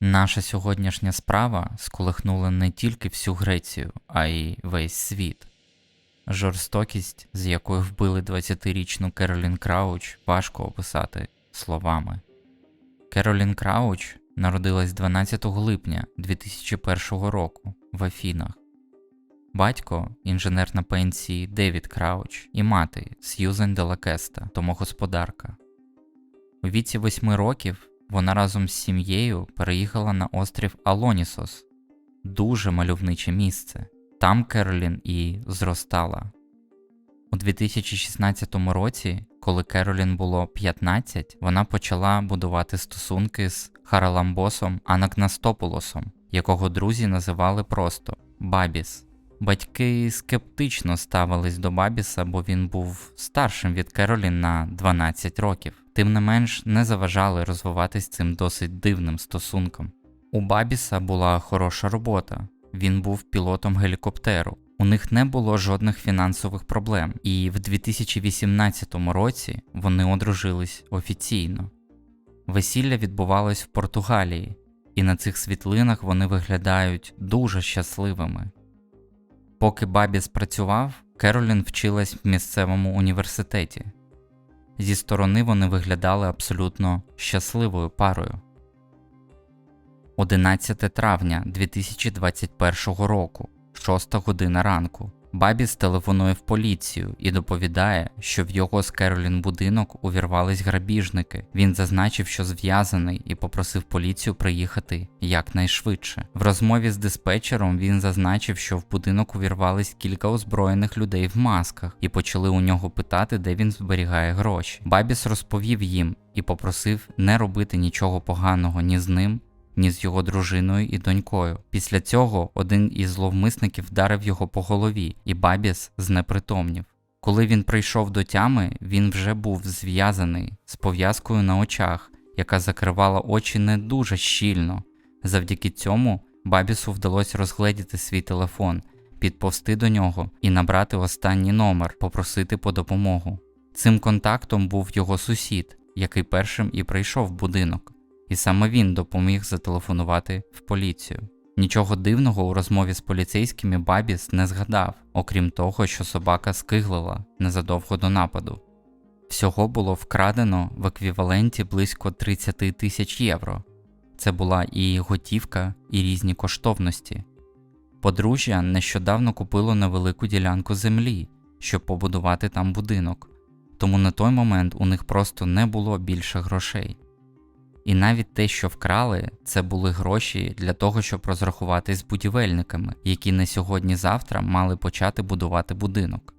Наша сьогоднішня справа сколихнула не тільки всю Грецію, а й весь світ. Жорстокість, з якою вбили 20-річну Керолін Крауч, важко описати словами. Керолін Крауч народилась 12 липня 2001 року в Афінах. Батько інженер на пенсії Девід Крауч і мати Сьюзен Делакеста, домогосподарка. У віці 8 років вона разом з сім'єю переїхала на острів Алонісос, дуже мальовниче місце. Там Керолін і зростала. У 2016 році, коли Керолін було 15, вона почала будувати стосунки з Хараламбосом Анакнастополосом, якого друзі називали просто Бабіс. Батьки скептично ставились до Бабіса, бо він був старшим від Керолін на 12 років, тим не менш не заважали розвиватись цим досить дивним стосунком. У Бабіса була хороша робота, він був пілотом гелікоптеру. У них не було жодних фінансових проблем, і в 2018 році вони одружились офіційно. Весілля відбувалось в Португалії, і на цих світлинах вони виглядають дуже щасливими. Поки Бабіс працював, Керолін вчилась в місцевому університеті. Зі сторони вони виглядали абсолютно щасливою парою. 11 травня 2021 року, 6 година ранку. Бабіс телефонує в поліцію і доповідає, що в його з Керолін будинок увірвались грабіжники. Він зазначив, що зв'язаний, і попросив поліцію приїхати якнайшвидше. В розмові з диспетчером він зазначив, що в будинок увірвались кілька озброєних людей в масках і почали у нього питати, де він зберігає гроші. Бабіс розповів їм і попросив не робити нічого поганого ні з ним, ні з його дружиною і донькою. Після цього один із зловмисників вдарив його по голові, і Бабіс знепритомнів. Коли він прийшов до тями, він вже був зв'язаний з пов'язкою на очах, яка закривала очі не дуже щільно. Завдяки цьому Бабісу вдалося розгледіти свій телефон, підповсти до нього і набрати останній номер, попросити по допомогу. Цим контактом був його сусід, який першим і прийшов в будинок і саме він допоміг зателефонувати в поліцію. Нічого дивного у розмові з поліцейськими Бабіс не згадав, окрім того, що собака скиглила незадовго до нападу. Всього було вкрадено в еквіваленті близько 30 тисяч євро. Це була і готівка, і різні коштовності. Подружжя нещодавно купило невелику ділянку землі, щоб побудувати там будинок, тому на той момент у них просто не було більше грошей. І навіть те, що вкрали, це були гроші для того, щоб розрахуватись з будівельниками, які на сьогодні-завтра мали почати будувати будинок.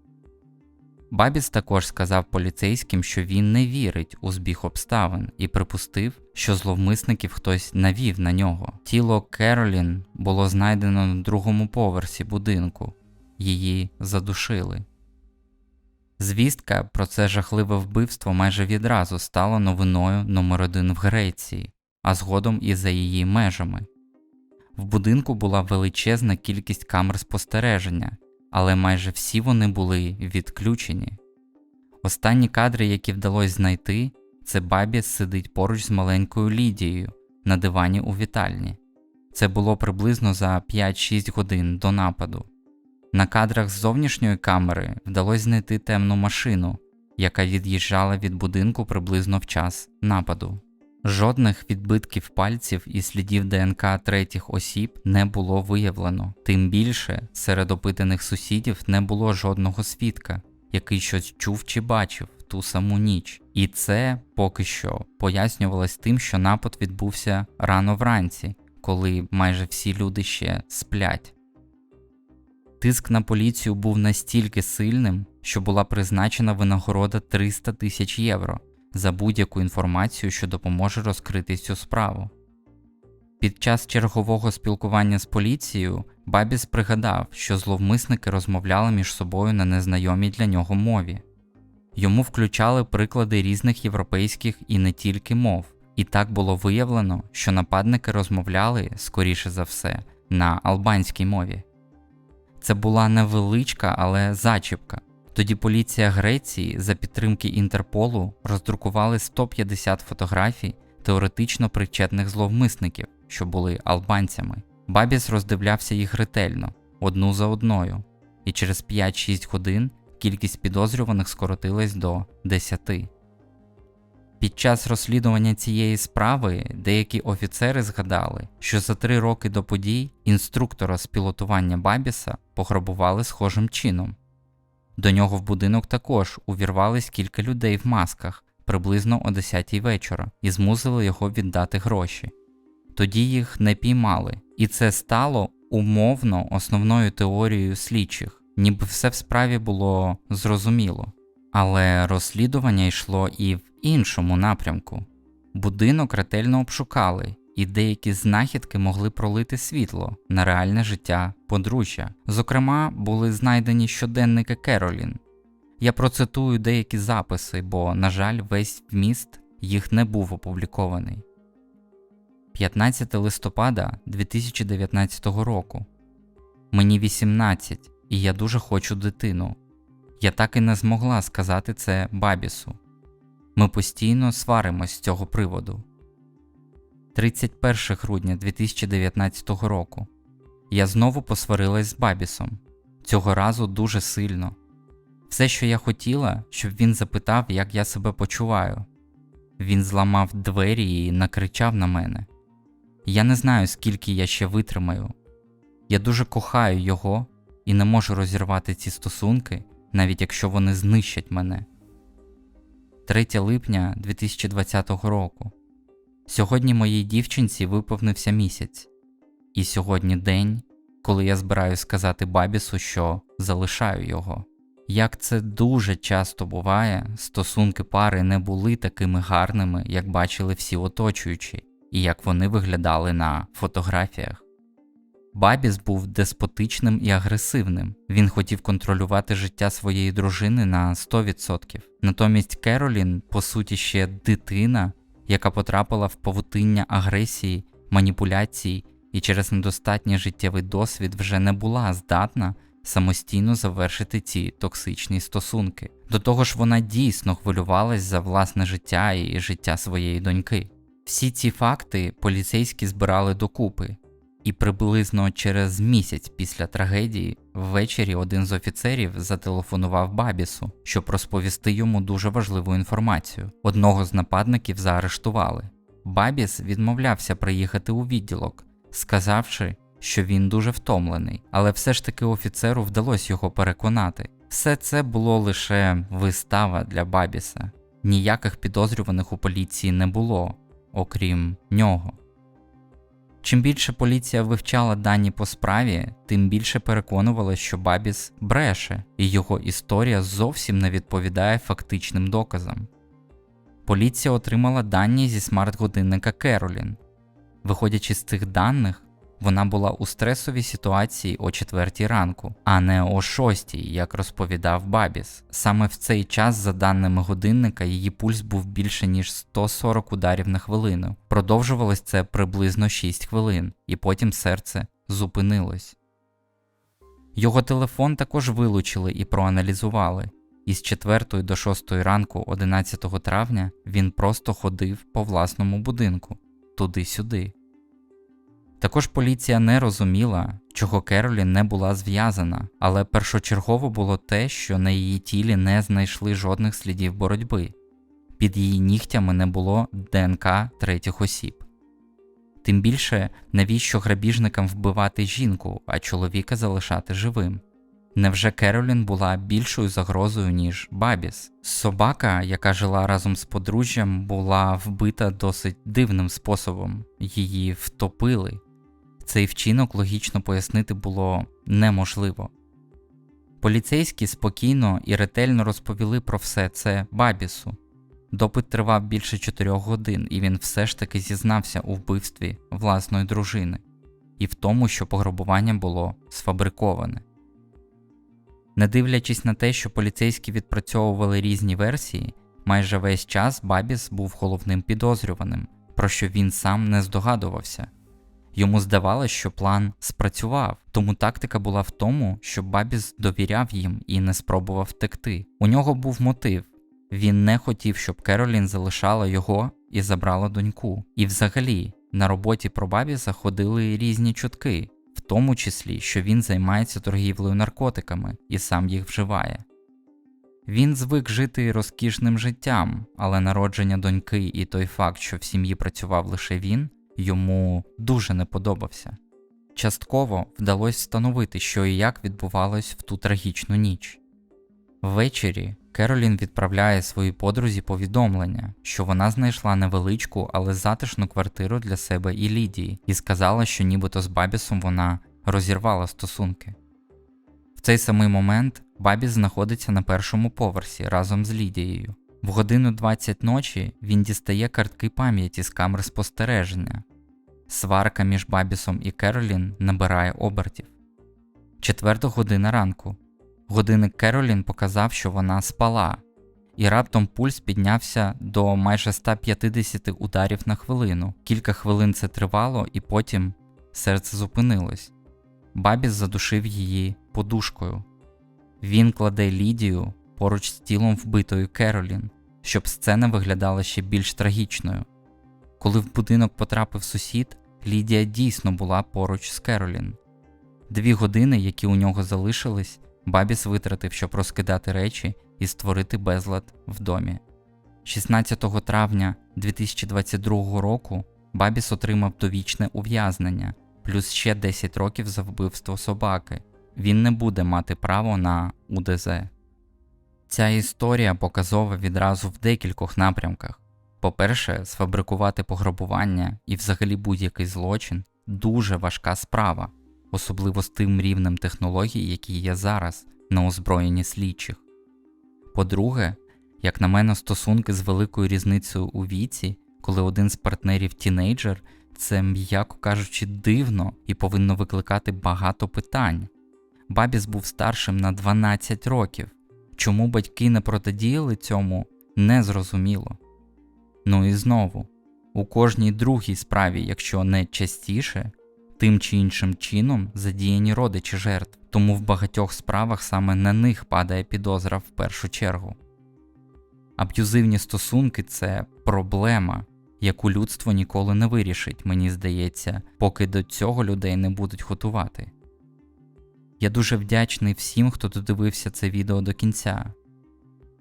Бабіс також сказав поліцейським, що він не вірить у збіг обставин і припустив, що зловмисників хтось навів на нього. Тіло Керолін було знайдено на другому поверсі будинку, її задушили. Звістка про це жахливе вбивство майже відразу стала новиною номер один в Греції, а згодом і за її межами. В будинку була величезна кількість камер спостереження, але майже всі вони були відключені. Останні кадри, які вдалося знайти, це Бабі сидить поруч з маленькою Лідією на дивані у вітальні. Це було приблизно за 5-6 годин до нападу. На кадрах з зовнішньої камери вдалося знайти темну машину, яка від'їжджала від будинку приблизно в час нападу. Жодних відбитків пальців і слідів ДНК третіх осіб не було виявлено, тим більше серед опитаних сусідів не було жодного свідка, який щось чув чи бачив ту саму ніч. І це поки що пояснювалось тим, що напад відбувся рано вранці, коли майже всі люди ще сплять. Тиск на поліцію був настільки сильним, що була призначена винагорода 300 тисяч євро за будь-яку інформацію, що допоможе розкрити цю справу. Під час чергового спілкування з поліцією Бабіс пригадав, що зловмисники розмовляли між собою на незнайомій для нього мові. Йому включали приклади різних європейських і не тільки мов, і так було виявлено, що нападники розмовляли, скоріше за все, на албанській мові. Це була невеличка, але зачіпка. Тоді поліція Греції за підтримки Інтерполу роздрукували 150 фотографій теоретично причетних зловмисників, що були албанцями. Бабіс роздивлявся їх ретельно, одну за одною, і через 5-6 годин кількість підозрюваних скоротилась до 10. Під час розслідування цієї справи деякі офіцери згадали, що за три роки до подій інструктора з пілотування Бабіса пограбували схожим чином. До нього в будинок також увірвались кілька людей в масках приблизно о 10 вечора і змусили його віддати гроші. Тоді їх не піймали, і це стало умовно основною теорією слідчих, ніби все в справі було зрозуміло. Але розслідування йшло і в іншому напрямку. Будинок ретельно обшукали, і деякі знахідки могли пролити світло на реальне життя подружжя. Зокрема, були знайдені щоденники Керолін. Я процитую деякі записи, бо, на жаль, весь вміст їх не був опублікований. 15 листопада 2019 року. Мені 18, і я дуже хочу дитину. Я так і не змогла сказати це Бабісу. Ми постійно сваримось з цього приводу. 31 грудня 2019 року. Я знову посварилась з Бабісом. Цього разу дуже сильно. Все, що я хотіла, щоб він запитав, як я себе почуваю. Він зламав двері і накричав на мене. Я не знаю, скільки я ще витримаю. Я дуже кохаю його і не можу розірвати ці стосунки, навіть якщо вони знищать мене. 3 липня 2020 року. Сьогодні моїй дівчинці виповнився місяць, і сьогодні день, коли я збираюсь сказати Бабісу, що залишаю його. Як це дуже часто буває, стосунки пари не були такими гарними, як бачили всі оточуючі, і як вони виглядали на фотографіях. Бабіс був деспотичним і агресивним. Він хотів контролювати життя своєї дружини на 100%. Натомість Керолін, по суті, ще дитина, яка потрапила в павутиння агресії, маніпуляцій і через недостатній життєвий досвід вже не була здатна самостійно завершити ці токсичні стосунки. До того ж, вона дійсно хвилювалась за власне життя і життя своєї доньки. Всі ці факти поліцейські збирали докупи, і приблизно через місяць після трагедії ввечері один з офіцерів зателефонував Бабісу, щоб розповісти йому дуже важливу інформацію. Одного з нападників заарештували. Бабіс відмовлявся приїхати у відділок, сказавши, що він дуже втомлений, але все ж таки офіцеру вдалося його переконати. Все це було лише вистава для Бабіса. Ніяких підозрюваних у поліції не було, окрім нього. Чим більше поліція вивчала дані по справі, тим більше переконувала, що Бабіс бреше, і його історія зовсім не відповідає фактичним доказам. Поліція отримала дані зі смарт-годинника Керолін. Виходячи з цих даних, вона була у стресовій ситуації о 4 ранку, а не о 6, як розповідав Бабіс. Саме в цей час, за даними годинника, її пульс був більше ніж 140 ударів на хвилину. Продовжувалось це приблизно 6 хвилин, і потім серце зупинилось. Його телефон також вилучили і проаналізували. І з 4 до 6 ранку, 11 травня, він просто ходив по власному будинку туди-сюди. Також поліція не розуміла, чого Керолін не була зв'язана, але першочергово було те, що на її тілі не знайшли жодних слідів боротьби, під її нігтями не було ДНК третіх осіб. Тим більше, навіщо грабіжникам вбивати жінку, а чоловіка залишати живим? Невже Керолін була більшою загрозою, ніж Бабіс? Собака, яка жила разом з подружжям, була вбита досить дивним способом, її втопили. Цей вчинок логічно пояснити було неможливо. Поліцейські спокійно і ретельно розповіли про все це Бабісу. Допит тривав більше чотирьох годин, і він все ж таки зізнався у вбивстві власної дружини і в тому, що пограбування було сфабриковане. Не дивлячись на те, що поліцейські відпрацьовували різні версії, майже весь час Бабіс був головним підозрюваним, про що він сам не здогадувався. Йому здавалося, що план спрацював, тому тактика була в тому, що Бабіс довіряв їм і не спробував втекти. У нього був мотив він не хотів, щоб Керолін залишала його і забрала доньку. І взагалі, на роботі про Бабіса ходили різні чутки, в тому числі, що він займається торгівлею наркотиками і сам їх вживає. Він звик жити розкішним життям, але народження доньки і той факт, що в сім'ї працював лише він, йому дуже не подобався. Частково вдалося встановити, що і як відбувалось в ту трагічну ніч. Ввечері Керолін відправляє своїй подрузі повідомлення, що вона знайшла невеличку, але затишну квартиру для себе і Лідії, і сказала, що нібито з Бабісом вона розірвала стосунки. В цей самий момент Бабіс знаходиться на першому поверсі разом з Лідією. В годину 20 ночі він дістає картки пам'яті з камер спостереження. Сварка між Бабісом і Керолін набирає обертів. Четверта година ранку. Годинник Керолін показав, що вона спала, і раптом пульс піднявся до майже 150 ударів на хвилину. Кілька хвилин це тривало, і потім серце зупинилось. Бабіс задушив її подушкою. Він кладе Лідію поруч з тілом вбитої Керолін, щоб сцена виглядала ще більш трагічною. Коли в будинок потрапив сусід, Лідія дійсно була поруч з Керолін. Дві години, які у нього залишились, Бабіс витратив, щоб розкидати речі і створити безлад в домі. 16 травня 2022 року Бабіс отримав довічне ув'язнення, плюс ще 10 років за вбивство собаки. Він не буде мати право на УДЗ. Ця історія показова відразу в декількох напрямках. По-перше, сфабрикувати пограбування і взагалі будь-який злочин дуже важка справа, особливо з тим рівнем технологій, які є зараз на озброєнні слідчих. По-друге, як на мене, стосунки з великою різницею у віці, коли один з партнерів тінейджер, це, м'яко кажучи, дивно і повинно викликати багато питань. Бабіс був старшим на 12 років. Чому батьки не протидіяли цьому, незрозуміло. Ну і знову, у кожній другій справі, якщо не частіше, тим чи іншим чином задіяні родичі жертв, тому в багатьох справах саме на них падає підозра в першу чергу. Аб'юзивні стосунки це проблема, яку людство ніколи не вирішить, мені здається, поки до цього людей не будуть готувати. Я дуже вдячний всім, хто додивився це відео до кінця.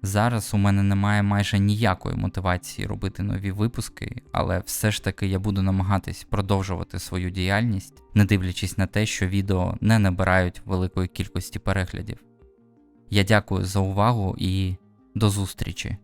Зараз у мене немає майже ніякої мотивації робити нові випуски, але все ж таки я буду намагатись продовжувати свою діяльність, не дивлячись на те, що відео не набирають великої кількості переглядів. Я дякую за увагу і до зустрічі!